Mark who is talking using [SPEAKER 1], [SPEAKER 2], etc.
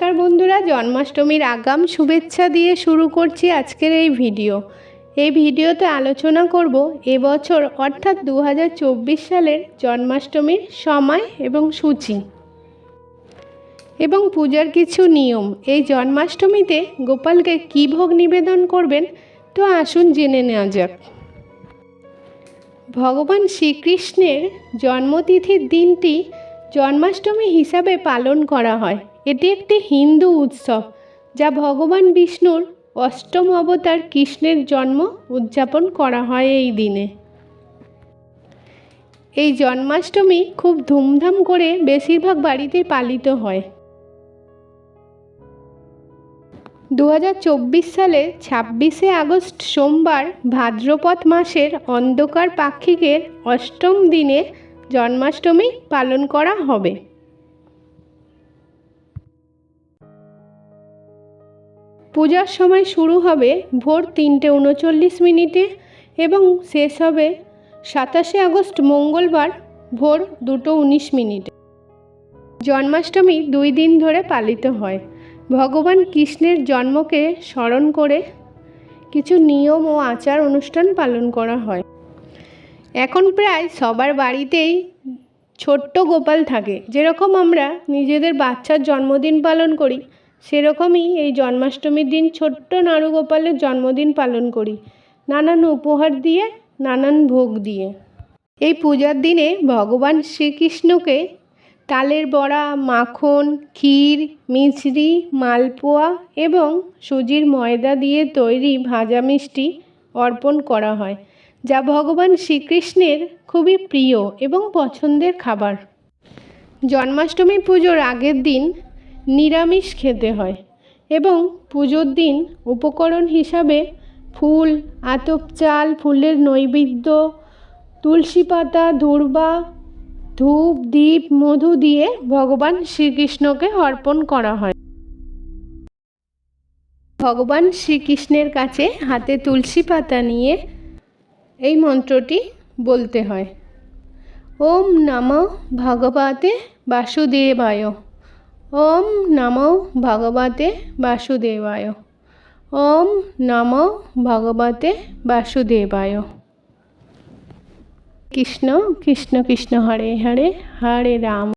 [SPEAKER 1] নমস্কার বন্ধুরা, জন্মাষ্টমীর আগাম শুভেচ্ছা দিয়ে শুরু করছি আজকের এই ভিডিও। এই ভিডিওতে আলোচনা করব এবছর অর্থাৎ দু হাজার চব্বিশ সালের জন্মাষ্টমীর সময় এবং সূচি। এবং পূজার কিছু নিয়ম। এই জন্মাষ্টমীতে গোপালকে কী ভোগ নিবেদন করবেন, তো আসুন জেনে নেওয়া যাক। ভগবান শ্রীকৃষ্ণের জন্মতিথির দিনটি জন্মাষ্টমী হিসাবে পালন করা হয়। এটি একটি হিন্দু উৎসব, যা ভগবান বিষ্ণুর অষ্টম অবতার কৃষ্ণের জন্ম উদযাপন করা হয় এই দিনে। এই জন্মাষ্টমী খুব ধুমধাম করে বেশিরভাগ বাড়িতে পালিত হয়। দু হাজার চব্বিশ সালে ছাব্বিশে আগস্ট সোমবার ভাদ্রপদ মাসের অন্ধকার পাক্ষিকের অষ্টম দিনে জন্মাষ্টমী পালন করা হবে। পূজার সময় শুরু হবে ভোর তিনটে উনচল্লিশ মিনিটে এবং শেষ হবে সাতাশে আগস্ট মঙ্গলবার ভোর দুটো উনিশ মিনিটে। জন্মাষ্টমী দুই দিন ধরে পালিত হয়। ভগবান কৃষ্ণের জন্মকে স্মরণ করে কিছু নিয়ম ও আচার অনুষ্ঠান পালন করা হয়। এখন প্রায় সবার বাড়িতেই ছোট্ট গোপাল থাকে। যেরকম আমরা নিজেদের বাচ্চার জন্মদিন পালন করি সেরকমই এই জন্মাষ্টমীর দিন ছোট্ট নাড়ু গোপালের জন্মদিন পালন করি। নানান উপহার দিয়ে, নানান ভোগ দিয়ে। এই পূজার দিনে ভগবান শ্রীকৃষ্ণকে তালের বড়া, মাখন, ক্ষীর, মিছরি, মালপোয়া এবং সুজির ময়দা দিয়ে তৈরি ভাজা মিষ্টি অর্পণ করা হয়, যা ভগবান শ্রীকৃষ্ণের খুবই প্রিয় এবং পছন্দের খাবার। জন্মাষ্টমী পুজোর আগের দিন নিরামিষ খেতে হয় এবং পুজোর দিন উপকরণ হিসাবে ফুল, আতপ চাল, ফুলের নৈবেদ্য, তুলসী পাতা, দূর্বা, ধূপ, দীপ, মধু দিয়ে ভগবান শ্রীকৃষ্ণকে অর্পণ করা হয়। ভগবান শ্রীকৃষ্ণের কাছে হাতে তুলসী পাতা নিয়ে এই মন্ত্রটি বলতে হয়। ওম নম ভগবতে বাসুদেবায়। ওম নমো ভগবতে বাসুদেবায়। ওম নমো ভগবতে বাসুদেবায়। কৃষ্ণ কৃষ্ণ কৃষ্ণ হরে হরে হরে রাম।